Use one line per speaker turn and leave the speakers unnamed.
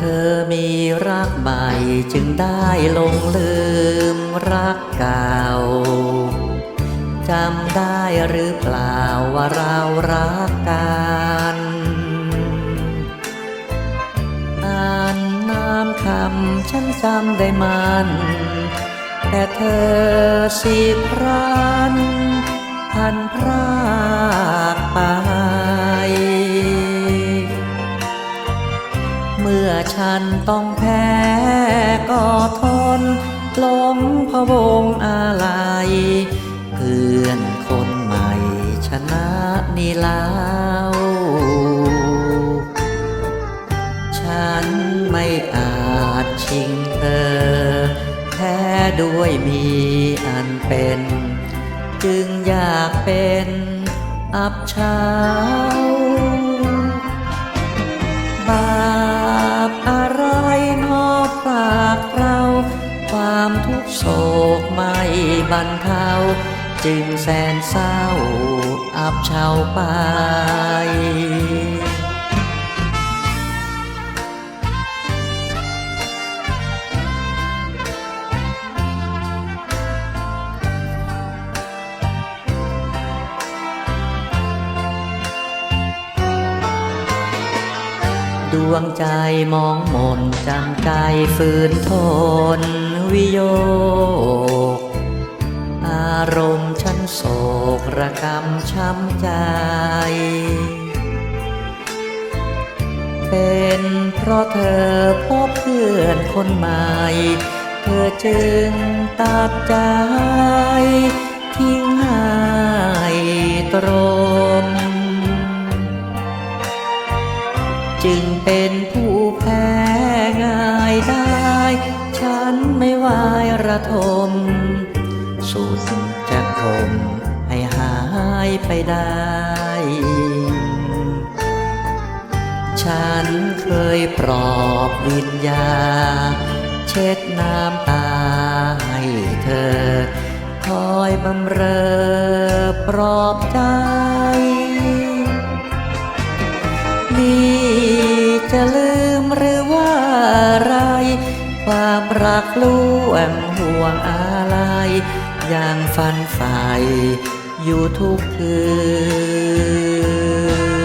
ธอมีรักใหม่จึงได้ลงลืมรักเก่าจำได้หรือเปล่าว่าเรารักกันอ่านน้ำคำฉันจำได้มัน แต่เธอสิพรันพันพรากไป มื่อฉันต้องแพ้ก็ทนล้มพะวงอะไร เพื่อนคนใหม่ชนะนี่แล้วฉันไม่อาจชิงเธอ แพ้ด้วยมีอันเป็น จึงอยากเป็นอับเช้า บรรเทาจึงแสนเศร้าอับเฉาไปดวงใจมองมนจำใจฝืนทนวิโยคารมณ์ฉันโศกระกำช้ำใจ เป็นเพราะเธอพบเพื่อนคนใหม่ เธอจึงตัดใจ ทิ้งให้ตรม จึงเป็นผู้แพ้ง่ายได้ ฉันไม่ไหวระทม สุดจะคมให้หายไปได้ ฉันเคยปลอบวิญญา เช็ดน้ำตาให้เธอ คอยบำเรอปลอบใจ นี่จะลืมหรือว่าอะไร ความรักล้วนห่วงอะไร อย่างฝันใฝ่อยู่ทุกคืน